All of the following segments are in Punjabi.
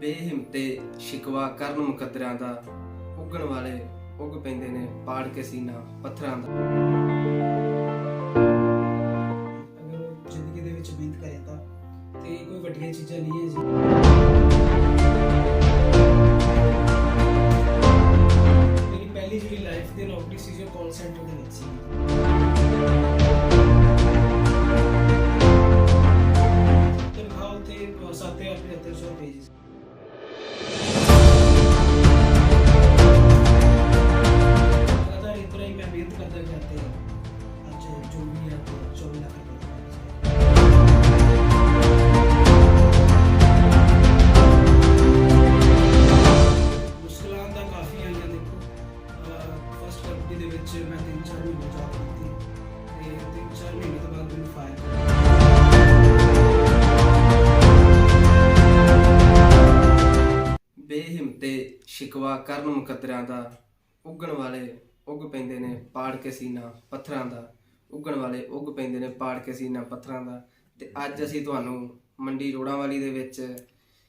ਬੇਹਿੰਮਤੇ ਸ਼ਿਕਵਾ ਕਰਨ ਮੁਕੱਦਰਾਂ ਦਾ ਉੱਗਣ ਵਾਲੇ ਉੱਗ ਪੈਂਦੇ ਨੇ ਪਾੜ ਕੇ ਸੀਨਾ ਪੱਥਰਾਂ ਦਾ। ਅਗਰ ਉਹ ਜ਼ਿੰਦਗੀ ਦੇ ਵਿੱਚ ਮਿਹਨਤ ਕਰੇ ਤਾਂ ਤੇ ਕੋਈ ਵੱਡੀਆਂ ਚੀਜ਼ਾਂ ਨਹੀਂ ਹੈ ਜੀ। ਮੇਰੀ ਪਹਿਲੀ ਜਿਹੜੀ ਲਾਈਫ ਦੀ ਨੌਕਰੀ ਸੀ, ਜੋ ਕਾਲ ਸੈਂਟਰ ਦੇ ਵਿੱਚ ਸੀ। ਮੈਂ 3-4 ਮਹੀਨੇ ਜੌਬ ਕੀਤੀ ਤੇ 3-4 ਮਹੀਨੇ ਤੋਂ ਬਾਅਦ ਮੈਨੂੰ ਫਾਇਰ ਬੇਹਿੰਮਤੇ ਸ਼ਿਕਵਾ ਕਰਨ ਮੁਕੱਦਰਾਂ ਦਾ, ਉੱਗਣ ਵਾਲੇ ਉੱਗ ਪੈਂਦੇ ਨੇ ਪਾੜ ਕੇ ਸੀਨਾ ਪੱਥਰਾਂ ਦਾ। ਉੱਗਣ ਵਾਲੇ ਉੱਗ ਪੈਂਦੇ ਨੇ ਪਾੜ ਕੇ ਸੀਨਾ ਪੱਥਰਾਂ ਦਾ। ਤੇ ਅੱਜ ਅਸੀਂ ਤੁਹਾਨੂੰ ਮੰਡੀ ਰੋੜਾਂ ਵਾਲੀ ਦੇ ਵਿੱਚ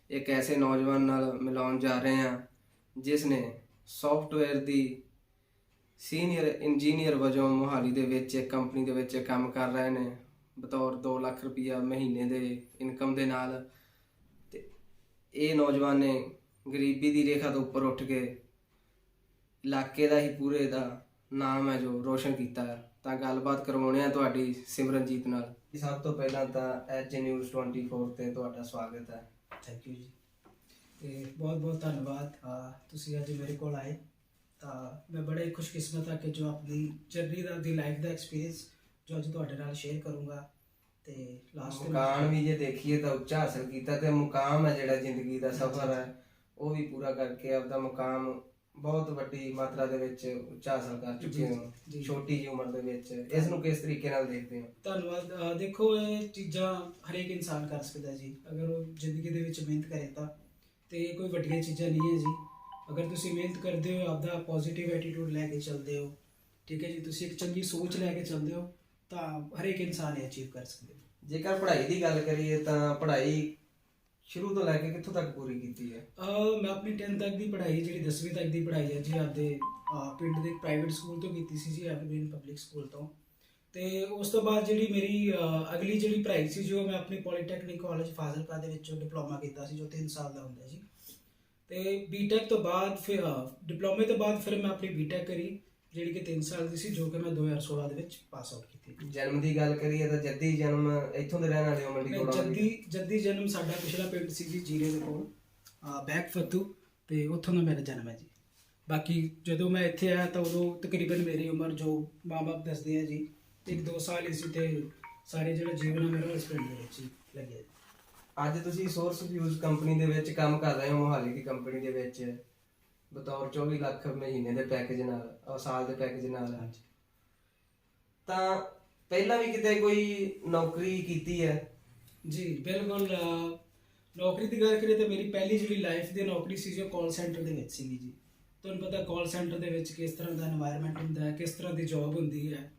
ਇੱਕ ਐਸੇ ਨੌਜਵਾਨ ਨਾਲ ਮਿਲਾਉਣ ਜਾ ਰਹੇ ਹਾਂ, ਜਿਸ ਨੇ ਸੌਫਟਵੇਅਰ ਦੀ ਸੀਨੀਅਰ ਇੰਜੀਨੀਅਰ ਵਜੋਂ ਮੋਹਾਲੀ ਦੇ ਵਿੱਚ ਇੱਕ ਕੰਪਨੀ ਦੇ ਵਿੱਚ ਕੰਮ ਕਰ ਰਹੇ ਨੇ। ਬਤੌਰ 2 ਲੱਖ ਰੁਪਈਆ ਮਹੀਨੇ ਦੇ ਇਨਕਮ ਦੇ ਨਾਲ। ਤੇ ਇਹ ਨੌਜਵਾਨ ਨੇ ਗਰੀਬੀ ਦੀ ਰੇਖਾ ਤੋਂ ਉੱਪਰ ਉੱਠ ਕੇ ਇਲਾਕੇ ਦਾ ਹੀ ਪੂਰੇ ਦਾ ਨਾਮ ਹੈ ਜੋ ਰੋਸ਼ਨ ਕੀਤਾ ਹੈ। ਤਾਂ ਗੱਲਬਾਤ ਕਰਵਾਉਣੇ ਆ ਤੁਹਾਡੀ ਸਿਮਰਨਜੀਤ ਨਾਲ। ਸਭ ਤੋਂ ਪਹਿਲਾਂ ਤਾਂ ਐਚ ਨਿਊਜ਼ 24 ਤੇ ਤੁਹਾਡਾ ਸਵਾਗਤ ਹੈ। ਥੈਂਕ ਯੂ ਜੀ। ਤੇ ਬਹੁਤ ਬਹੁਤ ਧੰਨਵਾਦ ਤੁਸੀਂ ਅੱਜ ਮੇਰੇ ਕੋਲ ਆਏ। ਮੈਂ ਬੜਾ ਖੁਸ਼ਕਿਸਮਤ ਹਾਂ ਕਿ ਜੋ ਆਪਣੀ ਜਰਨੀ ਦਾ ਦੀ ਲਾਈਫ ਦਾ ਐਕਸਪੀਰੀਅੰਸ ਜੋ ਅੱਜ ਤੁਹਾਡੇ ਨਾਲ ਸ਼ੇਅਰ ਕਰੂੰਗਾ ਤੇ ਲਾਸਟ ਮੁਕਾਮ ਵੀ ਜੇ ਦੇਖੀਏ ਤਾਂ ਉੱਚਾ ਹਾਸਲ ਕੀਤਾ ਤੇ ਮੁਕਾਮ ਹੈ ਜਿਹੜਾ ਜ਼ਿੰਦਗੀ ਦਾ ਸਫ਼ਰ ਹੈ ਉਹ ਵੀ ਪੂਰਾ ਕਰਕੇ ਆਪਦਾ ਮੁਕਾਮ ਬਹੁਤ ਵੱਡੀ ਮਾਤਰਾ ਦੇ ਵਿੱਚ ਉੱਚਾ ਹਾਸਲ ਕਰ ਚੁੱਕੇ ਹੋ। ਛੋਟੀ ਜਿਹੀ ਉਮਰ ਦੇ ਵਿੱਚ। ਇਸ ਨੂੰ ਕਿਸ ਤਰੀਕੇ ਨਾਲ ਦੇਖਦੇ ਹੋ? ਧੰਨਵਾਦ। ਦੇਖੋ ਇਹ ਚੀਜ਼ਾਂ ਹਰੇਕ ਇਨਸਾਨ ਕਰ ਸਕਦਾ ਜੀ। ਅਗਰ ਉਹ ਜ਼ਿੰਦਗੀ ਦੇ ਵਿੱਚ ਮਿਹਨਤ ਕਰੇ ਤਾਂ। ਤੇ ਕੋਈ ਵੱਡੀਆਂ ਚੀਜ਼ਾਂ ਨਹੀਂ ਹੈ ਜੀ। ਅਗਰ ਤੁਸੀਂ ਮਿਹਨਤ ਕਰਦੇ ਹੋ ਆਪਦਾ ਪੋਜ਼ਿਟਿਵ ਐਟੀਟਿਊਡ ਲੈ ਕੇ ਚੱਲਦੇ ਹੋ ਠੀਕ ਹੈ ਜੀ? ਤੁਸੀਂ ਇੱਕ ਚੰਗੀ ਸੋਚ ਲੈ ਕੇ ਚੱਲਦੇ ਹੋ ਤਾਂ ਹਰੇਕ ਇਨਸਾਨ ਇਹ ਅਚੀਵ ਕਰ ਸਕਦੇ ਹੋ ਜੇਕਰ ਪੜ੍ਹਾਈ ਦੀ ਗੱਲ ਕਰੀਏ ਤਾਂ ਪੜ੍ਹਾਈ ਸ਼ੁਰੂ ਤੋਂ ਲੈ ਕੇ ਕਿੱਥੋਂ ਤੱਕ ਪੂਰੀ ਕੀਤੀ ਹੈ? ਮੈਂ ਆਪਣੀ 10th ਤੱਕ ਦੀ ਪੜ੍ਹਾਈ ਜਿਹੜੀ 10ਵੀਂ ਤੱਕ ਦੀ ਪੜ੍ਹਾਈ ਹੈ ਜੀ ਆਪਦੇ ਪਿੰਡ ਦੇ ਪ੍ਰਾਈਵੇਟ ਸਕੂਲ ਤੋਂ ਕੀਤੀ ਸੀ ਜੀ ਐਵਰਗ੍ਰੀਨ ਪਬਲਿਕ ਸਕੂਲ ਤੋਂ। ਤੇ ਉਸ ਤੋਂ ਬਾਅਦ ਜਿਹੜੀ ਮੇਰੀ ਅਗਲੀ ਜਿਹੜੀ ਪੜ੍ਹਾਈ ਸੀ ਜੋ ਮੈਂ ਆਪਣੀ ਪੋਲੀਟੈਕਨਿਕ ਕਾਲਜ ਫਾਜ਼ਿਲਕਾ ਦੇ ਵਿੱਚੋਂ ਡਿਪਲੋਮਾ ਕੀਤਾ ਸੀ ਜੋ 3 ਸਾਲ ਦਾ ਹੁੰਦਾ ਜੀ ਤੇ ਬੀਟੈਕ ਤੋਂ ਬਾਅਦ ਫਿਰ ਡਿਪਲੋਮੇ ਤੋਂ ਬਾਅਦ ਫਿਰ ਮੈਂ ਆਪਣੀ ਬੀਟੈਕ ਕਰੀ ਜਿਹੜੀ ਕਿ 3 ਸਾਲ ਦੀ ਸੀ ਜੋ ਕਿ ਮੈਂ 2016 ਦੇ ਵਿੱਚ ਪਾਸ ਆਊਟ ਕੀਤੀ ਜਨਮ ਦੀ ਗੱਲ ਕਰੀਏ ਤਾਂ ਜੱਦੀ ਜਨਮ ਇੱਥੋਂ ਦੇ ਰਹਿਣ ਵਾਲੇ ਹੋ ਮੰਡੀ ਕੋਲੋਂ ਜੱਦੀ ਜੱਦੀ ਜਨਮ ਸਾਡਾ ਪਿਛਲਾ ਪਿੰਡ ਸੀ ਜੀ ਜੀਰੇ ਦੇ ਕੋਲ ਬੈਕ ਫਤੂ ਤੇ ਉੱਥੋਂ ਦਾ ਮੇਰਾ ਜਨਮ ਹੈ ਜੀ ਬਾਕੀ ਜਦੋਂ ਮੈਂ ਇੱਥੇ ਆਇਆ ਤਾਂ ਉਦੋਂ ਤਕਰੀਬਨ ਮੇਰੀ ਉਮਰ ਜੋ ਮਾਂ-ਬਾਪ ਦੱਸਦੇ ਆ ਜੀ ਇੱਕ ਦੋ ਸਾਲ ਹੀ ਸੀ ਤੇ ਸਾਰੇ ਜਿਹੜਾ ਜੀਵਨ ਮੇਰਾ ਇਸ ਪਿੰਡ ਦੇ ਵਿੱਚ ਹੀ ਲੱਗਿਆ ਜੀ। ਅੱਜ ਤੁਸੀਂ ਸੋਰਸ ਫਿਊਜ਼ ਕੰਪਨੀ ਦੇ ਵਿੱਚ ਕੰਮ ਕਰ ਰਹੇ ਹੋ ਮੋਹਾਲੀ ਦੀ ਕੰਪਨੀ ਦੇ ਵਿੱਚ। ਬਤੌਰ 24 ਲੱਖ ਮਹੀਨੇ ਦੇ ਪੈਕੇਜ ਨਾਲ ਔਰ ਸਾਲ ਦੇ ਪੈਕੇਜ ਨਾਲ। ਤਾਂ ਪਹਿਲਾਂ ਵੀ ਕਿਤੇ ਕੋਈ ਨੌਕਰੀ ਕੀਤੀ ਹੈ? ਜੀ ਬਿਲਕੁਲ ਨੌਕਰੀ ਦੀ ਗੱਲ ਕਰੀਏ ਤਾਂ ਮੇਰੀ ਪਹਿਲੀ ਜਿਹੜੀ ਲਾਈਫ ਦੀ ਨੌਕਰੀ ਸੀ ਜੋ ਕਾਲ ਸੈਂਟਰ ਦੇ ਵਿੱਚ ਸੀਗੀ ਜੀ। ਤੁਹਾਨੂੰ ਪਤਾ ਕਾਲ ਸੈਂਟਰ ਦੇ ਵਿੱਚ ਕਿਸ ਤਰ੍ਹਾਂ ਦਾ এনवायरमेंट ਹੁੰਦਾ ਹੈ ਕਿਸ ਤਰ੍ਹਾਂ ਦੀ ਜੌਬ ਹੁੰਦੀ ਹੈ।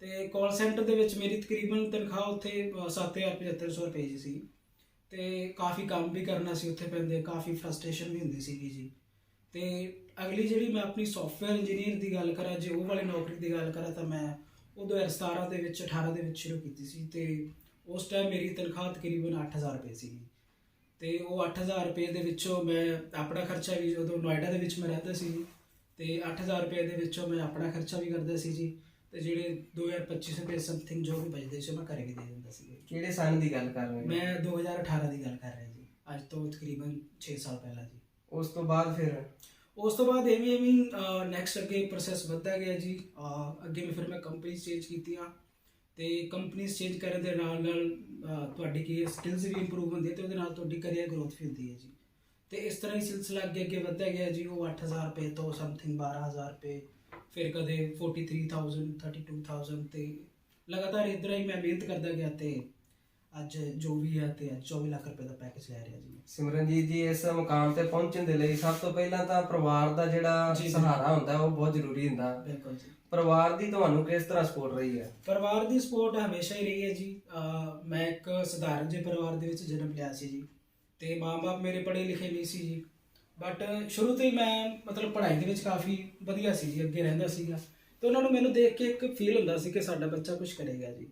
ਤੇ ਕਾਲ ਸੈਂਟਰ ਦੇ ਵਿੱਚ ਮੇਰੀ ਤਕਰੀਬਨ ਤਨਖਾਹ ਉੱਥੇ 7775 ਰੁਪਏ ਸੀ। ਤੇ ਕਾਫੀ ਕੰਮ ਵੀ ਕਰਨਾ ਸੀ ਉੱਥੇ ਪੈਂਦੇ, ਕਾਫੀ ਫਰਸਟ੍ਰੇਸ਼ਨ ਵੀ ਹੁੰਦੀ ਸੀਗੀ ਜੀ। ਤੇ ਅਗਲੀ ਜਿਹੜੀ ਮੈਂ ਆਪਣੀ ਸੌਫਟਵੇਅਰ ਇੰਜੀਨੀਅਰ ਦੀ ਗੱਲ ਕਰਾਂ, ਜੇ ਉਹ ਵਾਲੀ ਨੌਕਰੀ ਦੀ ਗੱਲ ਕਰਾਂ, ਤਾਂ ਮੈਂ ਉਹ 2017 ਦੇ ਵਿੱਚ 18 ਦੇ ਵਿੱਚ ਸ਼ੁਰੂ ਕੀਤੀ ਸੀ ਤੇ ਉਸ ਟਾਈਮ ਮੇਰੀ ਤਨਖਾਹ ਤਕਰੀਬਨ 8000 ਰੁਪਏ ਸੀ ਤੇ ਉਹ 8000 ਰੁਪਏ ਦੇ ਵਿੱਚੋਂ ਮੈਂ ਆਪਣਾ ਖਰਚਾ ਵੀ ਜਦੋਂ ਨੋਇਡਾ ਦੇ ਵਿੱਚ ਮੈਂ ਰਹਿੰਦਾ ਸੀ ਤੇ 8000 ਰੁਪਏ ਦੇ ਵਿੱਚੋਂ ਮੈਂ ਆਪਣਾ ਖਰਚਾ ਵੀ ਕਰਦਾ ਸੀ ਜੀ। ਤੇ ਜਿਹੜੇ 2025 ਰੁਪਏ ਸਮਥਿੰਗ ਜੋ ਵੀ ਬਚਦੇ ਸੀ ਮੈਂ ਵੀ ਦੇ ਦਿੰਦਾ ਸੀ। ਕਿਹੜੇ ਸਾਲ ਦੀ ਗੱਲ ਕਰ ਰਹੇ ਹੋ? ਮੈਂ 2018 ਦੀ ਗੱਲ ਕਰ ਰਿਹਾ ਜੀ। ਅੱਜ ਤੋਂ ਤਕਰੀਬਨ 6 ਸਾਲ ਪਹਿਲਾਂ ਜੀ। ਉਸ ਤੋਂ ਬਾਅਦ ਫਿਰ? ਉਸ ਤੋਂ ਬਾਅਦ ਐਵੇਂ ਐਵੇਂ ਨੈਕਸਟ ਅੱਗੇ ਪ੍ਰੋਸੈਸ ਵੱਧਦਾ ਗਿਆ ਜੀ। ਅੱਗੇ ਮੈਂ ਫਿਰ ਮੈਂ ਕੰਪਨੀ ਚੇਂਜ ਕੀਤੀਆਂ ਤੇ ਕੰਪਨੀਆਂ ਚੇਂਜ ਕਰਨ ਦੇ ਨਾਲ ਨਾਲ ਤੁਹਾਡੀ ਕੀ ਸਕਿੱਲਸ ਵੀ ਇੰਪਰੂਵ ਹੁੰਦੀ ਹੈ ਤੇ ਉਹਦੇ ਨਾਲ ਤੁਹਾਡੀ ਕੈਰੀਅਰ ਗਰੋਥ ਵੀ ਹੁੰਦੀ ਹੈ ਜੀ। ਤੇ ਇਸ ਤਰ੍ਹਾਂ ਹੀ ਸਿਲਸਿਲਾ ਅੱਗੇ ਅੱਗੇ ਵੱਧਦਾ ਗਿਆ ਜੀ। ਉਹ 8000 ਰੁਪਏ ਤੋਂ ਸਮਥਿੰਗ 12000 ਰੁਪਏ ਫਿਰ ਕਦੇ 43000 32000 ਤੇ ਲਗਾਤਾਰ ਇਧਰ ਹੀ ਮੈਂ ਮਿਹਨਤ ਕਰਦਾ ਗਿਆ ਤੇ ਅੱਜ ਜੋ ਵੀ ਹੈ ਤੇ ਅੱਜ 24 ਲੱਖ ਰੁਪਏ ਦਾ ਪੈਕੇਜ ਲੈ ਰਿਹਾ ਜੀ। ਸਿਮਰਨਜੀਤ ਜੀ ਇਸ ਮੁਕਾਮ ਤੇ ਪਹੁੰਚਣ ਦੇ ਲਈ ਸਭ ਤੋਂ ਪਹਿਲਾਂ ਤਾਂ ਪਰਿਵਾਰ ਦਾ ਜਿਹੜਾ ਜੀ, ਜੀ। ਸਹਾਰਾ ਹੁੰਦਾ ਉਹ ਬਹੁਤ ਜ਼ਰੂਰੀ ਹੁੰਦਾ। ਬਿਲਕੁਲ ਜੀ। ਪਰਿਵਾਰ ਦੀ ਤੁਹਾਨੂੰ ਕਿਸ ਤਰ੍ਹਾਂ ਸਪੋਰਟ ਰਹੀ ਹੈ? ਪਰਿਵਾਰ ਦੀ ਸਪੋਰਟ ਹਮੇਸ਼ਾ ਹੀ ਰਹੀ ਹੈ ਜੀ। ਅਹ ਮੈਂ ਇੱਕ ਸਧਾਰਨ ਜਿਹੇ ਪਰਿਵਾਰ ਦੇ ਵਿੱਚ ਜਨਮ ਲਿਆ ਸੀ ਜੀ। ਤੇ ਮਾਂ-ਬਾਪ ਮੇਰੇ ਪੜ੍ਹੇ ਲਿਖੇ ਨਹੀਂ ਸੀ ਜੀ। ਬਟ ਸ਼ੁਰੂ ਤੋਂ ਹੀ ਮੈਂ ਮਤਲਬ ਪੜ੍ਹਾਈ ਦੇ ਵਿੱਚ ਕਾਫੀ ਵਧੀਆ ਸੀ ਜੀ ਅੱਗੇ ਰਹਿੰਦਾ ਸੀਗਾ। ਤੇ ਉਹਨਾਂ ਨੂੰ ਮੈਨੂੰ ਦੇਖ ਕੇ ਇੱਕ ਫੀਲ ਹੁੰਦਾ ਸੀ ਕਿ ਸਾਡਾ ਬੱਚਾ ਕੁਝ ਕਰੇਗਾ ਜੀ।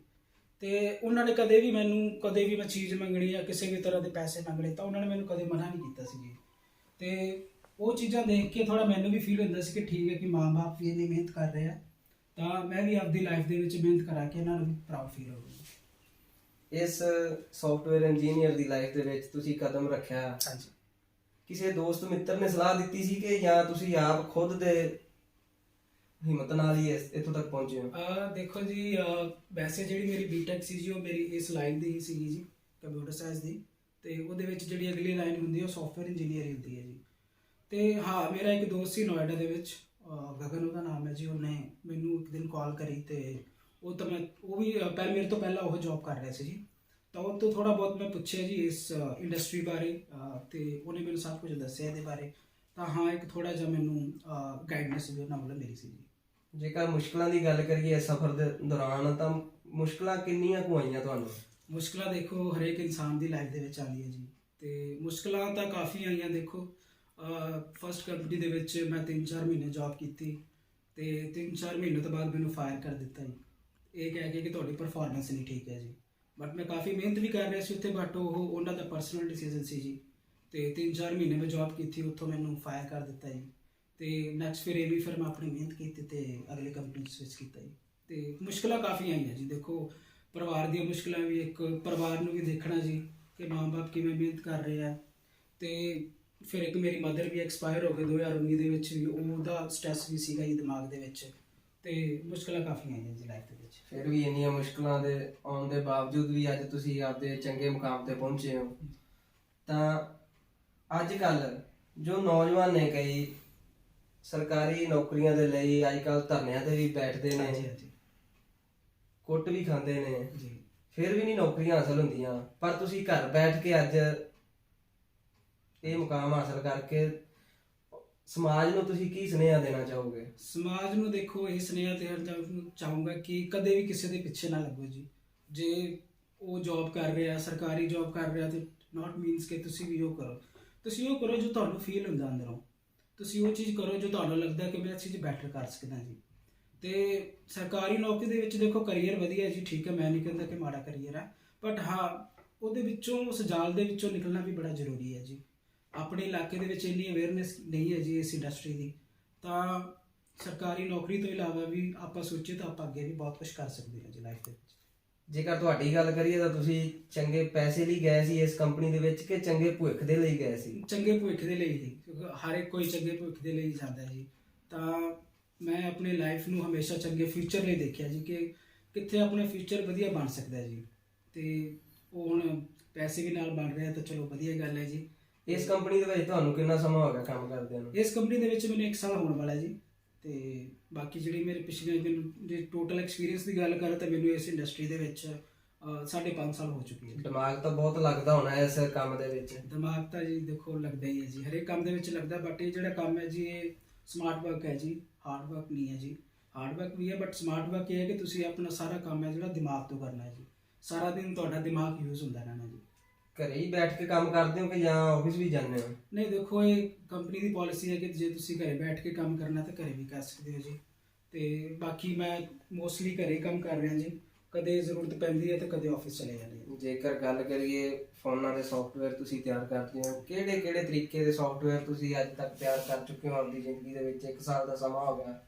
ਤੇ ਉਹਨਾਂ ਨੇ ਕਦੇ ਵੀ ਮੈਨੂੰ ਕਦੇ ਵੀ ਮੈਂ ਚੀਜ਼ ਮੰਗਣੀ ਜਾਂ ਕਿਸੇ ਵੀ ਤਰ੍ਹਾਂ ਦੇ ਪੈਸੇ ਮੰਗਣੇ ਤਾਂ ਉਹਨਾਂ ਨੇ ਮੈਨੂੰ ਕਦੇ ਮਨਾ ਨਹੀਂ ਕੀਤਾ ਸੀ ਜੀ। ਤੇ ਉਹ ਚੀਜ਼ਾਂ ਦੇਖ ਕੇ ਥੋੜਾ ਮੈਨੂੰ ਵੀ ਫੀਲ ਹੁੰਦਾ ਸੀ ਕਿ ਠੀਕ ਹੈ ਕਿ ਮਾਂ-ਬਾਪ ਵੀ ਇੰਨੀ ਮਿਹਨਤ ਕਰ ਰਹੇ ਆ। ਤਾਂ ਮੈਂ ਵੀ ਆਪਦੀ ਲਾਈਫ ਦੇ ਵਿੱਚ ਮਿਹਨਤ ਕਰਾ ਕੇ ਇਹਨਾਂ ਨੂੰ ਵੀ ਪ੍ਰਾਊਡ ਫੀਲ ਹੋਊਗਾ ਇਸ ਸੌਫਟਵੇਅਰ ਇੰਜੀਨੀਅਰ ਦੀ ਲਾਈਫ ਦੇ ਵਿੱਚ ਤੁਸੀਂ ਕਦਮ ਰੱਖਿਆ। ਹਾਂਜੀ। ਕਿਸੇ ਦੋਸਤ ਮਿੱਤਰ ਨੇ ਸਲਾਹ ਦਿੱਤੀ ਸੀ ਕਿ ਜਾਂ ਤੁਸੀਂ ਆਪ ਖੁਦ ਦੇ ਹਿੰਮਤ ਨਾਲ ਹੀ ਇਸ- ਇੱਥੋਂ ਤੱਕ ਪਹੁੰਚੇ ਹੋ? ਆ ਦੇਖੋ ਜੀ ਅਹ ਵੈਸੇ ਜਿਹੜੀ ਮੇਰੀ ਬੀਟੈਕ ਸੀ ਜੀ ਉਹ ਮੇਰੀ ਇਸ ਲਾਈਨ ਦੀ ਹੀ ਸੀਗੀ ਜੀ ਕੰਪਿਊਟਰ ਸਾਇੰਸ ਦੀ। ਤੇ ਉਹਦੇ ਵਿੱਚ ਜਿਹੜੀ ਅਗਲੀ ਲਾਈਨ ਹੁੰਦੀ ਹੈ ਉਹ ਸੌਫਟਵੇਅਰ ਇੰਜੀਨੀਅਰ ਹੁੰਦੀ ਹੈ ਜੀ। ਤੇ ਹਾਂ ਮੇਰਾ ਇੱਕ ਦੋਸਤ ਸੀ ਨੋਇਡਾ ਦੇ ਵਿੱਚ ਅਹ ਗਗਨ ਉਹਦਾ ਨਾਮ ਹੈ ਜੀ ਉਹਨੇ ਮੈਨੂੰ ਇੱਕ ਦਿਨ ਕਾਲ ਕਰੀ ਤੇ ਉਹ ਤਾਂ ਮੈਂ ਉਹ ਵੀ ਅਹ, ਪਹਿ ਮੇਰੇ ਤੋਂ ਪਹਿਲਾਂ ਉਹ ਜੌਬ ਕਰ ਰਿਹਾ ਸੀ ਜੀ। ਤਾਂ ਉਹ ਤੋਂ ਥੋੜਾ ਬਹੁਤ ਮੈਂ ਪੁੱਛਿਆ ਜੀ ਇਸ ਇੰਡਸਟਰੀ ਬਾਰੇ ਤੇ ਉਹਨੇ ਮੈਨੂੰ ਸਭ ਕੁਝ ਦੱਸਿਆ ਇਹਦੇ ਬਾਰੇ। ਤਾਂ ਹਾਂ ਇੱਕ ਥੋੜਾ ਜਿਹਾ ਮੈਨੂੰ ਗਾਈਡਨੈਸ ਵੀ ਉਹਨਾਂ ਵੱਲੋਂ ਮਿਲੀ ਸੀ ਜੀ। ਜੇਕਰ ਮੁਸ਼ਕਲਾਂ ਦੀ ਗੱਲ ਕਰੀਏ ਸਫ਼ਰ ਦੇ ਦੌਰਾਨ ਤਾਂ ਮੁਸ਼ਕਲਾਂ ਕਿੰਨੀਆਂ ਕੁ ਆਈਆਂ ਤੁਹਾਨੂੰ? ਮੁਸ਼ਕਲਾਂ ਦੇਖੋ ਹਰੇਕ ਇਨਸਾਨ ਦੀ ਲਾਈਫ ਦੇ ਵਿੱਚ ਆਉਂਦੀ ਹੈ ਜੀ। ਤੇ ਮੁਸ਼ਕਲਾਂ ਤਾਂ ਕਾਫੀ ਆਈਆਂ ਦੇਖੋ। ਫਸਟ ਕੰਪਨੀ ਦੇ ਵਿੱਚ ਮੈਂ 3-4 ਮਹੀਨੇ ਜੌਬ ਕੀਤੀ ਤੇ 3-4 ਮਹੀਨੇ ਤੋਂ ਬਾਅਦ ਮੈਨੂੰ ਫਾਇਰ ਕਰ ਦਿੱਤਾ ਜੀ। ਇਹ ਕਹਿ ਕੇ ਕਿ ਤੁਹਾਡੀ ਪਰਫਾਰਮੈਂਸ ਨਹੀਂ ਠੀਕ ਹੈ ਜੀ। ਬਟ ਮੈਂ ਕਾਫੀ ਮਿਹਨਤ ਵੀ ਕਰ ਰਿਹਾ ਸੀ ਉੱਥੇ ਬਟ ਉਹ ਉਹਨਾਂ ਦਾ ਪਰਸਨਲ ਡਿਸੀਜਨ ਸੀ ਜੀ। ਤੇ 3-4 ਮਹੀਨੇ ਮੈਂ ਜੌਬ ਕੀਤੀ, ਉੱਥੋਂ ਮੈਨੂੰ ਫਾਇਰ ਕਰ ਦਿੱਤਾ ਜੀ। ਤੇ ਨੈਕਸਟ ਫਿਰ ਇਹ ਵੀ ਫਿਰ ਮੈਂ ਆਪਣੀ ਮਿਹਨਤ ਕੀਤੀ ਤੇ ਅਗਲੇ ਕੰਪਨੀ ਸਵਿਚ ਕੀਤਾ ਜੀ। ਤੇ ਮੁਸ਼ਕਲਾਂ ਕਾਫੀ ਆਈਆਂ ਜੀ। ਦੇਖੋ, ਪਰਿਵਾਰ ਦੀਆਂ ਮੁਸ਼ਕਲਾਂ ਵੀ ਇੱਕ, ਪਰਿਵਾਰ ਨੂੰ ਵੀ ਦੇਖਣਾ ਜੀ ਕਿ ਮਾਂ-ਬਾਪ ਕਿਵੇਂ ਮਿਹਨਤ ਕਰ ਰਹੇ ਆ। ਤੇ ਫਿਰ ਇੱਕ ਮੇਰੀ ਮਦਰ ਵੀ ਐਕਸਪਾਇਰ ਹੋ ਗਏ 2019 ਦੇ ਵਿੱਚ ਵੀ ਉਹਦਾ ਸਟ੍ਰੈਸ ਵੀ ਸੀਗਾ ਜੀ ਦਿਮਾਗ ਦੇ ਵਿੱਚ। ਤੇ ਮੁਸ਼ਕਲਾਂ ਕਾਫੀ ਆਈਆਂ ਜੀ ਲਾਈਫ ਦੇ ਵਿੱਚ। ਫਿਰ ਵੀ ਇੰਨੀਆਂ ਮੁਸ਼ਕਲਾਂ ਦੇ ਆਉਣ ਦੇ ਬਾਵਜੂਦ ਵੀ ਅੱਜ ਤੁਸੀਂ ਆਪਦੇ ਚੰਗੇ ਮੁਕਾਮ ਤੇ ਪਹੁੰਚੇ ਹੋ। ਤਾਂ ਅੱਜ ਕੱਲ ਜੋ ਨੌਜਵਾਨ ਨੇ ਕਈ ਸਰਕਾਰੀ ਨੌਕਰੀਆਂ ਦੇ ਲਈ ਅੱਜ ਕੱਲ ਧਰਨਿਆਂ ਤੇ ਵੀ ਬੈਠਦੇ ਹਾਂਜੀ ਨੇ ਹਾਂਜੀ। ਕੁੱਟ ਵੀ ਖਾਂਦੇ ਨੇ। ਜੀ। ਫਿਰ ਵੀ ਨਹੀਂ ਨੌਕਰੀਆਂ ਹਾਸਲ ਹੁੰਦੀਆਂ। ਪਰ ਤੁਸੀਂ ਘਰ ਬੈਠ ਕੇ ਅੱਜ ਇਹ ਮੁਕਾਮ ਹਾਸਲ ਕਰਕੇ ਸਮਾਜ ਨੂੰ ਤੁਸੀਂ ਕੀ ਸੁਨੇਹਾ ਦੇਣਾ ਚਾਹੋਗੇ? ਸਮਾਜ ਨੂੰ ਦੇਖੋ, ਇਹ ਸੁਨੇਹਾ ਤੇ ਚਾਹੂੰਗਾ ਕਿ ਕਦੇ ਵੀ ਕਿਸੇ ਦੇ ਪਿੱਛੇ ਨਾ ਲੱਗੋ ਜੀ। ਜੇ ਉਹ ਜੌਬ ਕਰ ਰਿਹਾ, ਸਰਕਾਰੀ ਜੌਬ ਕਰ ਰਿਹਾ, ਤੇ ਨਾਟ ਮੀਨਸ ਕਿ ਤੁਸੀਂ ਵੀ ਉਹ ਕਰੋ। ਤੁਸੀਂ ਉਹ ਕਰੋ ਜੋ ਤੁਹਾਨੂੰ ਫੀਲ ਹੁੰਦਾ ਅੰਦਰੋਂ। ਤੁਸੀਂ ਉਹ ਚੀਜ਼ ਕਰੋ ਜੋ ਤੁਹਾਨੂੰ ਲੱਗਦਾ ਕਿ ਮੈਂ ਇਹ ਚੀਜ਼ ਬੈਟਰ ਕਰ ਸਕਦਾ ਜੀ। ਤੇ ਸਰਕਾਰੀ ਨੌਕਰੀ ਦੇ ਵਿੱਚ ਦੇਖੋ ਕੈਰੀਅਰ ਵਧੀਆ ਜੀ, ਠੀਕ ਹੈ, ਮੈਂ ਨਹੀਂ ਕਹਿੰਦਾ ਕਿ ਮਾੜਾ ਕੈਰੀਅਰ ਹੈ। ਬਟ ਹਾਂ, ਉਹਦੇ ਵਿੱਚੋਂ, ਉਸ ਜਾਲ ਦੇ ਵਿੱਚੋਂ ਨਿਕਲਣਾ ਵੀ ਬੜਾ ਜ਼ਰੂਰੀ ਹੈ ਜੀ। ਆਪਣੇ ਇਲਾਕੇ ਦੇ ਵਿੱਚ ਇੰਨੀ ਅਵੇਅਰਨੈਸ ਨਹੀਂ ਹੈ ਜੀ ਇਸ ਇੰਡਸਟਰੀ ਦੀ ਤਾਂ ਸਰਕਾਰੀ ਨੌਕਰੀ ਤੋਂ ਇਲਾਵਾ ਵੀ ਆਪਾਂ ਸੋਚੀਏ ਤਾਂ ਆਪਾਂ ਅੱਗੇ ਵੀ ਬਹੁਤ ਕੁਝ ਕਰ ਸਕਦੇ ਹਾਂ ਜੀ ਲਾਈਫ ਦੇ ਵਿੱਚ। ਜੇਕਰ ਤੁਹਾਡੀ ਗੱਲ ਕਰੀਏ ਤਾਂ ਤੁਸੀਂ ਚੰਗੇ ਪੈਸੇ ਲਈ ਗਏ ਸੀ ਇਸ ਕੰਪਨੀ ਦੇ ਵਿੱਚ ਕਿ ਚੰਗੇ ਭਵਿੱਖ ਦੇ ਲਈ ਗਏ ਸੀ? ਚੰਗੇ ਭਵਿੱਖ ਦੇ ਲਈ ਹੀ ਕਿਉਂਕਿ ਹਰ ਇੱਕ ਕੋਈ ਚੰਗੇ ਭਵਿੱਖ ਦੇ ਲਈ ਜਾਂਦਾ ਜੀ। ਤਾਂ ਮੈਂ ਆਪਣੀ ਲਾਈਫ ਨੂੰ ਹਮੇਸ਼ਾ ਚੰਗੇ ਫਿਊਚਰ ਲਈ ਦੇਖਿਆ ਜੀ ਕਿ ਕਿੱਥੇ ਆਪਣਾ ਫਿਊਚਰ ਵਧੀਆ ਬਣ ਸਕਦਾ ਜੀ। ਤੇ ਉਹ ਹੁਣ ਪੈਸੇ ਵੀ ਨਾਲ ਬਣ ਰਿਹਾ ਤਾਂ ਚਲੋ ਵਧੀਆ ਗੱਲ ਹੈ ਜੀ। ਇਸ ਕੰਪਨੀ ਦੇ ਵਿੱਚ ਤੁਹਾਨੂੰ ਕਿੰਨਾ ਸਮਾਂ ਹੋ ਗਿਆ ਕੰਮ ਕਰਦਿਆਂ ਨੂੰ? ਇਸ ਕੰਪਨੀ ਦੇ ਵਿੱਚ ਮੈਨੂੰ 1 ਸਾਲ ਹੋਣ ਵਾਲਾ ਜੀ। ਤੇ ਬਾਕੀ ਜਿਹੜੀ ਮੇਰੇ ਪਿਛਲੇ ਮੈਨੂੰ ਜੇ ਟੋਟਲ ਐਕਸਪੀਰੀਅੰਸ ਦੀ ਗੱਲ ਕਰਾਂ ਤਾਂ ਮੈਨੂੰ ਇਸ ਇੰਡਸਟਰੀ ਦੇ ਵਿੱਚ ਸਾਢੇ ਸਾਲ ਹੋ ਚੁੱਕੀ ਹੈ ਦਿਮਾਗ ਤਾਂ ਬਹੁਤ ਲੱਗਦਾ ਹੋਣਾ ਇਸ ਕੰਮ ਦੇ ਵਿੱਚ। ਦਿਮਾਗ ਤਾਂ ਜੀ ਦੇਖੋ ਲੱਗਦਾ ਹੀ ਹੈ ਜੀ। ਹਰੇਕ ਕੰਮ ਦੇ ਵਿੱਚ ਲੱਗਦਾ ਬਟ ਇਹ ਜਿਹੜਾ ਕੰਮ ਹੈ ਜੀ ਇਹ ਸਮਾਰਟ ਵਰਕ ਹੈ ਜੀ। ਹਾਰਡ ਵਰਕ ਨਹੀਂ ਹੈ ਜੀ। ਹਾਰਡ ਵਰਕ ਵੀ ਹੈ ਬਟ ਸਮਾਰਟ ਵਰਕ ਇਹ ਹੈ ਕਿ ਤੁਸੀਂ ਆਪਣਾ ਸਾਰਾ ਕੰਮ ਹੈ ਜਿਹੜਾ ਦਿਮਾਗ ਤੋਂ ਕਰਨਾ ਹੈ ਜੀ। ਸਾਰਾ ਦਿਨ ਤੁਹਾਡਾ ਦਿਮਾਗ ਯੂਜ਼ ਹੁੰਦਾ ਰਹਿਣਾ ਜੀ। ਘਰੇ ਹੀ ਬੈਠ ਕੇ ਕੰਮ ਕਰਦੇ ਹੋ ਕਿ ਜਾਂ ਆਫਿਸ ਵੀ ਜਾਂਦੇ ਹੋ? ਨਹੀਂ ਦੇਖੋ ਇਹ ਕੰਪਨੀ ਦੀ ਪਾਲਿਸੀ ਹੈ ਕਿ ਜੇ ਤੁਸੀਂ ਘਰੇ ਬੈਠ ਕੇ ਕੰਮ ਕਰਨਾ ਤਾਂ ਘਰੇ ਵੀ ਕਰ ਸਕਦੇ ਹੋ ਜੀ। ਤੇ ਬਾਕੀ ਮੈਂ ਮੋਸਟਲੀ ਘਰੇ ਕੰਮ ਕਰ ਰਿਹਾ ਜੀ। ਕਦੇ ਜ਼ਰੂਰਤ ਪੈਂਦੀ ਹੈ ਤਾਂ ਕਦੇ ਆਫਿਸ ਚਲੇ ਜਾਂਦੇ ਹਾਂ। ਜੇਕਰ ਗੱਲ ਕਰੀਏ ਫੋਨਾਂ ਦੇ ਸੌਫਟਵੇਅਰ ਤੁਸੀਂ ਤਿਆਰ ਕਰਦੇ ਹੋ ਕਿਹੜੇ ਕਿਹੜੇ ਤਰੀਕੇ ਦੇ ਸੌਫਟਵੇਅਰ ਤੁਸੀਂ ਅੱਜ ਤੱਕ ਤਿਆਰ ਕਰ ਚੁੱਕੇ ਹੋ ਆਪਣੀ ਜ਼ਿੰਦਗੀ ਦੇ ਵਿੱਚ? 1 ਸਾਲ ਦਾ ਸਮਾਂ ਹੋ ਗਿਆ।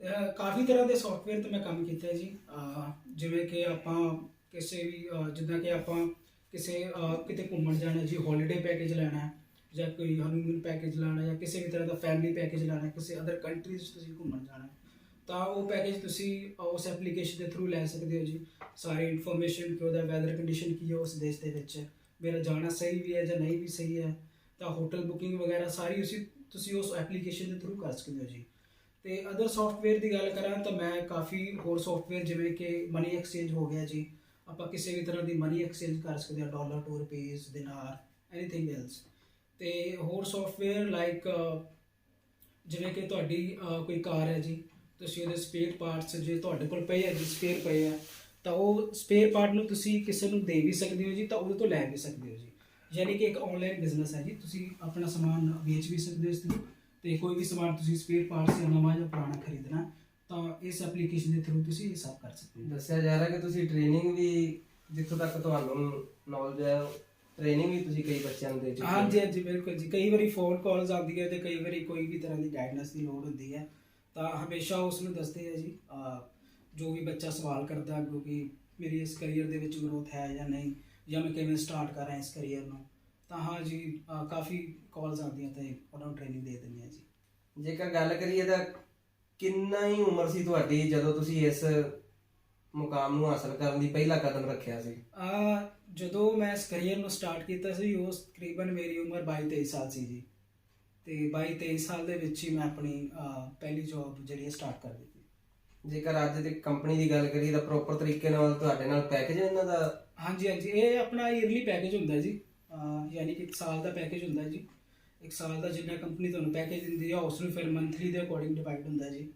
ਅਹ ਕਾਫੀ ਤਰ੍ਹਾਂ ਦੇ ਸੌਫਟਵੇਅਰ ਤੇ ਮੈਂ ਕੰਮ ਕੀਤਾ ਹੈ ਜੀ। ਅਹ ਜਿਵੇਂ ਕਿ ਆਪਾਂ ਕਿਸੇ ਵੀ ਅਹ ਜਿੱਦਾਂ ਕਿ ਆਪਾਂ ਕਿਸੇ, ਅਹ, ਕਿਤੇ ਘੁੰਮਣ ਜਾਣਾ, ਜੀ ਹੌਲੀਡੇ ਪੈਕੇਜ ਲੈਣਾ ਹੈ, ਜਾਂ ਕੋਈ ਹਨੀਮੂਨ ਪੈਕੇਜ ਲੈਣਾ ਜਾਂ ਕਿਸੇ ਵੀ ਤਰ੍ਹਾਂ ਦਾ ਫੈਮਿਲੀ ਪੈਕੇਜ ਲੈਣਾ ਹੈ, ਕਿਸੇ ਅਦਰ ਕੰਟਰੀਜ਼ ਤੁਸੀਂ ਘੁੰਮਣ ਜਾਣਾ ਹੈ, ਤਾਂ ਉਹ ਪੈਕੇਜ ਤੁਸੀਂ ਉਸ ਐਪਲੀਕੇਸ਼ਨ ਦੇ ਥਰੂ ਲੈ ਸਕਦੇ ਹੋ ਜੀ। ਸਾਰੀ ਇਨਫੋਰਮੇਸ਼ਨ ਕਿ ਉਹਦਾ ਵੈਦਰ ਕੰਡੀਸ਼ਨ ਕੀ ਹੈ ਉਸ ਦੇਸ਼ ਦੇ ਵਿੱਚ। ਮੇਰਾ ਜਾਣਾ ਸਹੀ ਵੀ ਹੈ ਜਾਂ ਨਹੀਂ ਵੀ ਸਹੀ ਹੈ, ਤਾਂ ਹੋਟਲ ਬੁਕਿੰਗ ਵਗੈਰਾ ਸਾਰੀ ਉਸੇ ਤੁਸੀਂ ਉਸ ਐਪਲੀਕੇਸ਼ਨ ਦੇ ਥਰੂ ਕਰ ਸਕਦੇ ਹੋ ਜੀ। ਤੇ ਅਦਰ ਸੌਫਟਵੇਅਰ ਦੀ ਗੱਲ ਕਰਾਂ ਤਾਂ ਮੈਂ ਕਾਫੀ ਹੋਰ ਸੌਫਟਵੇਅਰ ਜਿਵੇਂ ਕਿ ਮਨੀ ਐਕਸਚੇਂਜ ਹੋ ਗਿਆ ਜੀ। ਆਪਾਂ ਕਿਸੇ ਵੀ ਤਰ੍ਹਾਂ ਦੀ ਮਨੀ ਐਕਸਚੇਂਜ ਕਰ ਸਕਦੇ ਹਾਂ dollar to rupees dinar anything else ਤੇ ਹੋਰ ਸੌਫਟਵੇਅਰ ਲਾਈਕ ਜਿਵੇਂ ਕਿ ਤੁਹਾਡੀ ਕੋਈ ਕਾਰ ਹੈ ਜੀ, ਤੁਸੀਂ ਉਹਦੇ ਸਪੇਅਰ ਪਾਰਟਸ ਜੇ ਤੁਹਾਡੇ ਕੋਲ ਪਏ ਆ, ਜੀ ਸਪੇਅਰ ਪਏ ਆ, ਤਾਂ ਉਹ ਸਪੇਅਰ ਪਾਰਟ ਨੂੰ ਤੁਸੀਂ ਕਿਸੇ ਨੂੰ ਦੇ ਵੀ ਸਕਦੇ ਹੋ ਜੀ, ਤਾਂ ਉਹਦੇ ਤੋਂ ਲੈ ਵੀ ਸਕਦੇ ਹੋ ਜੀ। ਯਾਨੀ ਕਿ ਇੱਕ ਆਨਲਾਈਨ ਬਿਜ਼ਨਸ ਹੈ ਜੀ, ਤੁਸੀਂ ਆਪਣਾ ਸਮਾਨ ਵੇਚ ਵੀ ਸਕਦੇ ਹੋ ਇਸ ਨੂੰ ਤੇ ਕੋਈ ਵੀ ਸਮਾਨ ਤੁਸੀਂ ਸਪੇਅਰ ਪਾਰਟਸ ਜਾਂ ਨਵਾਂ ਜਾਂ ਪੁਰਾਣਾ ਖਰੀਦਣਾ ਤਾਂ ਇਸ ਐਪਲੀਕੇਸ਼ਨ ਦੇ ਥਰੂ ਤੁਸੀਂ ਇਹ ਸਭ ਕਰ ਸਕਦੇ ਹੋ। ਦੱਸਿਆ ਜਾ ਰਿਹਾ ਕਿ ਤੁਸੀਂ ਟ੍ਰੇਨਿੰਗ ਵੀ ਜਿੱਥੋਂ ਤੱਕ ਤੁਹਾਨੂੰ ਨੌਲੇਜ ਹੈ ਟ੍ਰੇਨਿੰਗ ਵੀ ਤੁਸੀਂ ਕਈ ਬੱਚਿਆਂ ਨੂੰ ਦੇ ਚੁੱਕੇ ਹੋ। ਹਾਂਜੀ ਹਾਂਜੀ ਬਿਲਕੁਲ ਜੀ। ਕਈ ਵਾਰੀ ਫੋਨ ਕਾਲਸ ਆਉਂਦੀ ਹੈ ਤੇ ਕਈ ਵਾਰੀ ਕੋਈ ਵੀ ਤਰ੍ਹਾਂ ਦੀ ਗਾਈਡੈਂਸ ਦੀ ਲੋੜ ਹੁੰਦੀ ਹੈ। ਤਾਂ ਹਮੇਸ਼ਾ ਉਸ ਨੂੰ ਦੱਸਦੇ ਆ ਜੀ ਜੋ ਵੀ ਬੱਚਾ ਸਵਾਲ ਕਰਦਾ ਕਿਉਂਕਿ ਮੇਰੀ ਇਸ ਕੈਰੀਅਰ ਦੇ ਵਿੱਚ ਗਰੋਥ ਹੈ ਜਾਂ ਨਹੀਂ ਜਾਂ ਮੈਂ ਕਿਵੇਂ ਸਟਾਰਟ ਕਰਾਂ ਇਸ ਕੈਰੀਅਰ ਨੂੰ। ਤਾਂ ਹਾਂ ਜੀ ਕਾਫੀ ਕਾਲਸ ਆਉਂਦੀਆਂ ਤੇ ਉਹਨਾਂ ਨੂੰ ਟ੍ਰੇਨਿੰਗ ਦੇ ਦਿੰਦੇ ਆ ਜੀ। ਜੇਕਰ ਗੱਲ ਕਰੀਏ ਤਾਂ ਕਿੰਨਾ ਹੀ ਉਮਰ ਸੀ ਤੁਹਾਡੀ ਜਦੋਂ ਤੁਸੀਂ ਇਸ ਮੁਕਾਮ ਨੂੰ ਹਾਸਲ ਕਰਨ ਦੀ ਪਹਿਲਾ ਕਦਮ ਰੱਖਿਆ ਸੀ? ਆ ਜਦੋਂ ਮੈਂ ਇਸ ਕੈਰੀਅਰ ਨੂੰ ਸਟਾਰਟ ਕੀਤਾ ਸੀ ਉਸ ਤਕਰੀਬਨ ਮੇਰੀ ਉਮਰ 22 23 ਸਾਲ ਸੀ ਜੀ। ਤੇ 22 23 ਸਾਲ ਦੇ ਵਿੱਚ ਹੀ ਮੈਂ ਆਪਣੀ ਅਹ, ਪਹਿਲੀ ਜੌਬ ਜਿਹੜੀ ਸਟਾਰਟ ਕਰ ਦਿੱਤੀ। ਜੇਕਰ ਅੱਜ ਦੀ ਕੰਪਨੀ ਦੀ ਗੱਲ ਕਰੀਏ ਤਾਂ ਪ੍ਰੋਪਰ ਤਰੀਕੇ ਨਾਲ ਤੁਹਾਡੇ ਨਾਲ ਪੈਕੇਜ ਇਹਨਾਂ ਦਾ ਹਾਂਜੀ ਹਾਂਜੀ ਇਹ ਆਪਣਾ ਈਅਰਲੀ ਪੈਕੇਜ ਹੁੰਦਾ ਜੀ। ਅਹ ਯਾਨੀ ਕਿ ਇੱਕ ਸਾਲ ਦਾ ਪੈਕੇਜ ਹੁੰਦਾ ਜੀ। ਇੱਕ ਸਾਲ ਦਾ ਜਿੰਨਾ ਕੰਪਨੀ ਤੁਹਾਨੂੰ ਪੈਕੇਜ ਦਿੰਦੀ ਆ ਉਸ ਨੂੰ ਫਿਰ ਮੰਥਲੀ ਦੇ ਅਕੋਰਡਿੰਗ ਡਿਵਾਈਡ ਹੁੰਦਾ ਜੀ।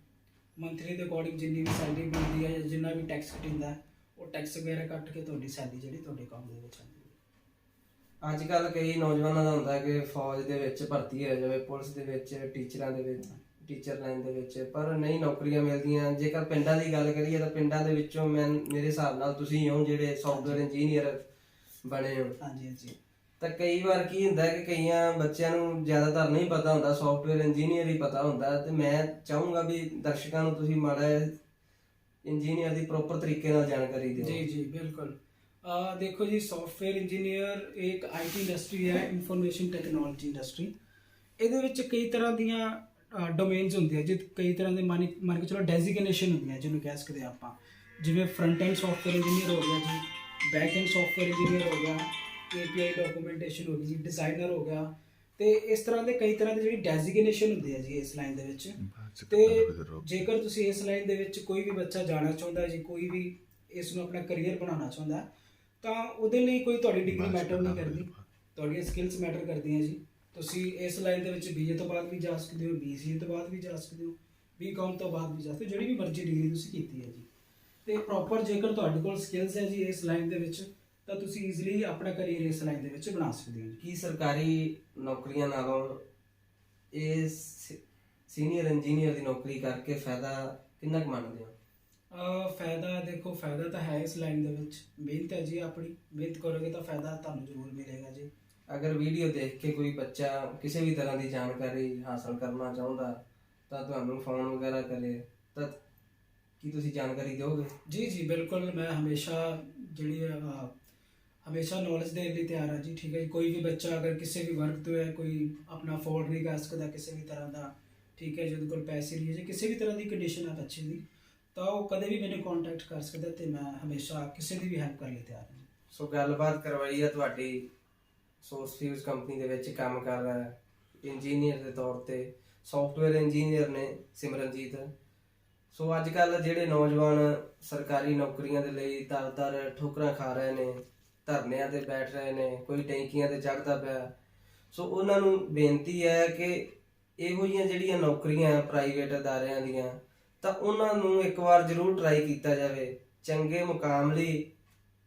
ਮੰਥਲੀ ਦੇ ਅਕੋਰਡਿੰਗ ਜਿੰਨੀ ਵੀ ਸੈਲਰੀ ਮਿਲਦੀ ਹੈ ਜਾਂ ਜਿੰਨਾ ਵੀ ਟੈਕਸ ਕਟਿੰਦਾ ਹੈ, ਉਹ ਟੈਕਸ ਵਗੈਰਾ ਕੱਟ ਕੇ ਤੁਹਾਡੀ ਸੈਲਰੀ ਜਿਹੜੀ ਤੁਹਾਡੇ ਅਕਾਊਂਟ ਦੇ ਵਿੱਚ ਆਉਂਦੀ ਹੈ ਅੱਜ ਕੱਲ ਕਈ ਨੌਜਵਾਨਾਂ ਦਾ ਹੁੰਦਾ ਕਿ ਫੌਜ ਦੇ ਵਿੱਚ ਭਰਤੀ ਹੋ ਜਾਵੇ ਪੁਲਿਸ ਦੇ ਵਿੱਚ ਟੀਚਰਾਂ ਦੇ ਵਿੱਚ ਟੀਚਰ ਲਾਈਨ ਦੇ ਵਿੱਚ ਪਰ ਨਹੀਂ ਨੌਕਰੀਆਂ ਮਿਲਦੀਆਂ। ਜੇਕਰ ਪਿੰਡਾਂ ਦੀ ਗੱਲ ਕਰੀਏ ਤਾਂ ਪਿੰਡਾਂ ਦੇ ਵਿੱਚੋਂ ਮੈਂ ਮੇਰੇ ਹਿਸਾਬ ਨਾਲ ਤੁਸੀਂ ਹੋ ਜਿਹੜੇ ਸੌਫਟਵੇਅਰ ਇੰਜੀਨੀਅਰ ਬਣੇ ਹੋ। ਹਾਂਜੀ ਹਾਂਜੀ। ਤਾਂ ਕਈ ਵਾਰ ਕੀ ਹੁੰਦਾ ਕਿ ਕਈਆਂ ਬੱਚਿਆਂ ਨੂੰ ਜ਼ਿਆਦਾਤਰ ਨਹੀਂ ਪਤਾ ਹੁੰਦਾ ਸੌਫਟਵੇਅਰ ਇੰਜੀਨੀਅਰ ਹੀ ਪਤਾ ਹੁੰਦਾ ਤੇ ਮੈਂ ਚਾਹੂੰਗਾ ਵੀ ਦਰਸ਼ਕਾਂ ਨੂੰ ਤੁਸੀਂ ਮਾੜਾ ਇੰਜੀਨੀਅਰ ਦੀ ਪ੍ਰੋਪਰ ਤਰੀਕੇ ਨਾਲ ਜਾਣਕਾਰੀ ਦਿਓ। ਜੀ ਜੀ, ਬਿਲਕੁਲ। ਅਹ ਦੇਖੋ ਜੀ ਸੌਫਟਵੇਅਰ ਇੰਜੀਨੀਅਰ ਇੱਕ ਆਈਟੀ ਇੰਡਸਟਰੀ ਹੈ ਇਨਫੋਰਮੇਸ਼ਨ ਟੈਕਨੋਲੋਜੀ ਇੰਡਸਟਰੀ ਇਹਦੇ ਵਿੱਚ ਕਈ ਤਰ੍ਹਾਂ ਦੀਆਂ ਡੋਮੇਨਸ ਹੁੰਦੀਆਂ ਆ ਕਈ ਤਰ੍ਹਾਂ ਦੇ ਮੰਨ ਮੰਨ ਕੇ ਚਲੋ ਡੈਜ਼ਿਗਨੇਸ਼ਨ ਹੁੰਦੀਆਂ, ਜਿਹਨੂੰ ਕਹਿ ਸਕਦੇ ਆ ਆਪਾਂ। ਜਿਵੇਂ ਫਰੰਟ ਐਂਡ ਸੌਫਟਵੇਅਰ ਇੰਜੀਨੀਅਰ ਹੋ ਗਿਆ ਜੀ ਬੈਕ ਐਂਡ ਸੌਫਟਵੇਅਰ ਇੰਜੀਨੀਅਰ ਹੋ ਗਿਆ। API ਡਾਕੂਮੈਂਟੇਸ਼ਨ ਹੋ ਗਈ ਜੀ ਡਿਜ਼ਾਈਨਰ ਹੋ ਗਿਆ। ਤੇ ਇਸ ਤਰ੍ਹਾਂ ਦੇ ਕਈ ਤਰ੍ਹਾਂ ਦੀ ਜਿਹੜੀ ਡੈਜ਼ਿਗਨੇਸ਼ਨ ਹੁੰਦੀ ਹੈ ਜੀ ਇਸ ਲਾਈਨ ਦੇ ਵਿੱਚ। ਤੇ ਜੇਕਰ ਤੁਸੀਂ ਇਸ ਲਾਈਨ ਦੇ ਵਿੱਚ ਕੋਈ ਵੀ ਬੱਚਾ ਜਾਣਾ ਚਾਹੁੰਦਾ ਜੀ ਕੋਈ ਵੀ ਇਸ ਨੂੰ ਆਪਣਾ ਕੈਰੀਅਰ ਬਣਾਉਣਾ ਚਾਹੁੰਦਾ ਤਾਂ ਉਹਦੇ ਲਈ ਕੋਈ ਤੁਹਾਡੀ ਡਿਗਰੀ ਮੈਟਰ ਨਹੀਂ ਕਰਦੀ। ਤੁਹਾਡੀਆਂ ਸਕਿੱਲਸ ਮੈਟਰ ਕਰਦੀਆਂ ਜੀ। ਤੁਸੀਂ ਇਸ ਲਾਈਨ ਦੇ ਵਿੱਚ ਬੀਏ ਤੋਂ ਬਾਅਦ ਵੀ ਜਾ ਸਕਦੇ ਹੋ ਬੀਸੀਏ ਤੋਂ ਬਾਅਦ ਵੀ ਜਾ ਸਕਦੇ ਹੋ ਬੀਕਾਮ ਤੋਂ ਬਾਅਦ ਵੀ ਜਾ ਸਕਦੇ ਹੋ ਜਿਹੜੀ ਵੀ ਮਰਜ਼ੀ ਡਿਗਰੀ ਤੁਸੀਂ ਕੀਤੀ ਹੈ ਜੀ। ਤੇ ਪ੍ਰੋਪਰ ਜੇਕਰ ਤੁਹਾਡੇ ਕੋਲ ਸਕਿੱਲਸ ਹੈ ਜੀ ਇਸ ਲਾਈਨ ਦੇ ਵਿੱਚ ਤਾਂ ਤੁਸੀਂ ਈਜ਼ੀਲੀ ਆਪਣਾ ਕੈਰੀਅਰ ਇਸ ਲਾਈਨ ਦੇ ਵਿੱਚ ਬਣਾ ਸਕਦੇ ਹੋ ਕੀ ਸਰਕਾਰੀ ਨੌਕਰੀਆਂ ਨਾਲੋਂ ਇਹ ਸੀਨੀਅਰ ਇੰਜੀਨੀਅਰ ਦੀ ਨੌਕਰੀ ਕਰਕੇ ਫਾਇਦਾ ਕਿੰਨਾ ਕੁ ਮੰਨਦੇ ਹੋ? ਅਹ ਫਾਇਦਾ ਦੇਖੋ ਫਾਇਦਾ ਤਾਂ ਹੈ ਇਸ ਲਾਈਨ ਦੇ ਵਿੱਚ। ਮਿਹਨਤ ਹੈ ਜੀ ਆਪਣੀ। ਮਿਹਨਤ ਕਰੋਗੇ ਤਾਂ ਫਾਇਦਾ ਤੁਹਾਨੂੰ ਜ਼ਰੂਰ ਮਿਲੇਗਾ ਜੀ। ਅਗਰ ਵੀਡੀਓ ਦੇਖ ਕੇ ਕੋਈ ਬੱਚਾ ਕਿਸੇ ਵੀ ਤਰ੍ਹਾਂ ਦੀ ਜਾਣਕਾਰੀ ਹਾਸਲ ਕਰਨਾ ਚਾਹੁੰਦਾ ਤਾਂ ਤੁਹਾਨੂੰ ਫੋਨ ਵਗੈਰਾ ਕਰੇ ਤਾਂ ਕੀ ਤੁਸੀਂ ਜਾਣਕਾਰੀ ਦਿਓਗੇ? ਜੀ ਜੀ ਬਿਲਕੁਲ। ਮੈਂ ਹਮੇਸ਼ਾ ਜਿਹੜੀ ਹਮੇਸ਼ਾ ਨੌਲੇਜ ਦੇਣ ਲਈ ਤਿਆਰ ਹਾਂ ਜੀ, ਠੀਕ ਹੈ ਜੀ। ਕੋਈ ਵੀ ਬੱਚਾ ਅਗਰ ਕਿਸੇ ਵੀ ਵਰਗ ਤੋਂ ਹੈ, ਕੋਈ ਆਪਣਾ ਅਫੋਰਡ ਨਹੀਂ ਕਰ ਸਕਦਾ ਕਿਸੇ ਵੀ ਤਰ੍ਹਾਂ ਦਾ, ਠੀਕ ਹੈ ਜਿਹਦੇ ਕੋਲ ਪੈਸੇ ਨਹੀਂ ਹੈ ਜੇ। ਕਿਸੇ ਵੀ ਤਰ੍ਹਾਂ ਦੀ ਕੰਡੀਸ਼ਨ ਹੈ ਬੱਚੇ ਦੀ, ਤਾਂ ਉਹ ਕਦੇ ਵੀ ਮੈਨੂੰ ਕੰਟੈਕਟ ਕਰ ਸਕਦਾ ਤੇ ਮੈਂ ਹਮੇਸ਼ਾ ਕਿਸੇ ਦੀ ਵੀ ਹੈਲਪ ਕਰਨ ਲਈ ਤਿਆਰ ਹਾਂ ਜੀ। ਸੋ ਗੱਲਬਾਤ ਕਰਵਾਈ ਹੈ ਤੁਹਾਡੀ ਸੋਰਸ ਫਿਊਜ਼ ਕੰਪਨੀ ਦੇ ਵਿੱਚ ਕੰਮ ਕਰ ਰਿਹਾ ਹੈ ਇੰਜੀਨੀਅਰ ਦੇ ਤੌਰ ਤੇ ਸੌਫਟਵੇਅਰ ਇੰਜੀਨੀਅਰ ਨੇ ਸਿਮਰਨਜੀਤ। ਸੋ ਅੱਜ ਕੱਲ ਜਿਹੜੇ ਨੌਜਵਾਨ ਸਰਕਾਰੀ ਨੌਕਰੀਆਂ ਦੇ ਲਈ ਦਰ-ਦਰ ਠੋਕਰਾਂ ਖਾ ਰਹੇ ਨੇ ਧਰਨਿਆਂ ਤੇ ਬੈਠ ਰਹੇ ਨੇ, ਕੋਈ ਟੈਂਕੀਆਂ ਤੇ ਚੜਦਾ ਪਿਆ। ਸੋ ਉਹਨਾਂ ਨੂੰ ਬੇਨਤੀ ਹੈ ਕਿ ਇਹੋ ਜਿਹੀਆਂ ਜਿਹੜੀਆਂ ਨੌਕਰੀਆਂ ਪ੍ਰਾਈਵੇਟ ਅਦਾਰਿਆਂ ਦੀਆਂ, ਤਾਂ ਉਹਨਾਂ ਨੂੰ ਇੱਕ ਵਾਰ ਜ਼ਰੂਰ ਟਰਾਈ ਕੀਤਾ ਜਾਵੇ। ਚੰਗੇ ਮੁਕਾਮ ਲਈ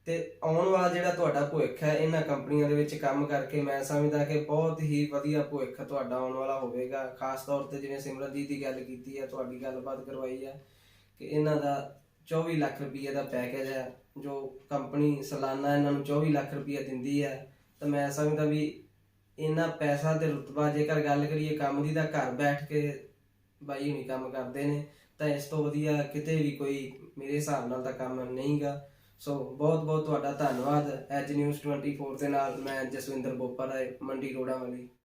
ਤੇ ਆਉਣ ਵਾਲਾ ਜਿਹੜਾ ਤੁਹਾਡਾ ਭਵਿੱਖ ਹੈ, ਇਹਨਾਂ ਕੰਪਨੀਆਂ ਦੇ ਵਿੱਚ ਕੰਮ ਕਰਕੇ ਮੈਂ ਸਮਝਦਾ ਕਿ ਬਹੁਤ ਹੀ ਵਧੀਆ ਭਵਿੱਖ ਤੁਹਾਡਾ ਆਉਣ ਵਾਲਾ ਹੋਵੇਗਾ। ਖਾਸ ਤੌਰ ਤੇ ਜਿਵੇਂ ਸਿਮਰਨ ਜੀ ਦੀ ਗੱਲ ਕੀਤੀ ਹੈ, ਤੁਹਾਡੀ ਗੱਲਬਾਤ ਕਰਵਾਈ ਹੈ ਕਿ ਇਹਨਾਂ ਦਾ 24 ਲੱਖ ਰੁਪਏ ਦਾ ਪੈਕੇਜ ਹੈ, ਜੋ ਕੰਪਨੀ ਸਾਲਾਨਾ ਇਹਨਾਂ ਨੂੰ 24 ਲੱਖ ਰੁਪਏ ਦਿੰਦੀ ਹੈ। ਤਾਂ ਮੈਂ ਸਮਝਦਾ ਵੀ ਇਹਨਾਂ ਪੈਸਾ ਤੇ ਰੁਤਬਾ, ਜੇਕਰ ਗੱਲ ਕਰੀਏ ਕੰਮ ਦੀ, ਤਾਂ ਘਰ ਬੈਠ ਕੇ ਬਾਈ ਹੁਣੀ ਕੰਮ ਕਰਦੇ ਨੇ। ਤਾਂ ਇਸ ਤੋਂ ਵਧੀਆ ਕਿਤੇ ਵੀ ਕੋਈ ਮੇਰੇ ਹਿਸਾਬ ਨਾਲ ਤਾਂ ਕੰਮ ਨਹੀਂਗਾ। ਸੋ ਬਹੁਤ ਬਹੁਤ ਤੁਹਾਡਾ ਧੰਨਵਾਦ। ਐਜ ਨਿਊਜ਼ 24 ਦੇ ਨਾਲ ਮੈਂ ਜਸਵਿੰਦਰ ਬੋਪਾ ਰਾਏ ਮੰਡੀ ਰੋੜਾ ਵਾਲੀ।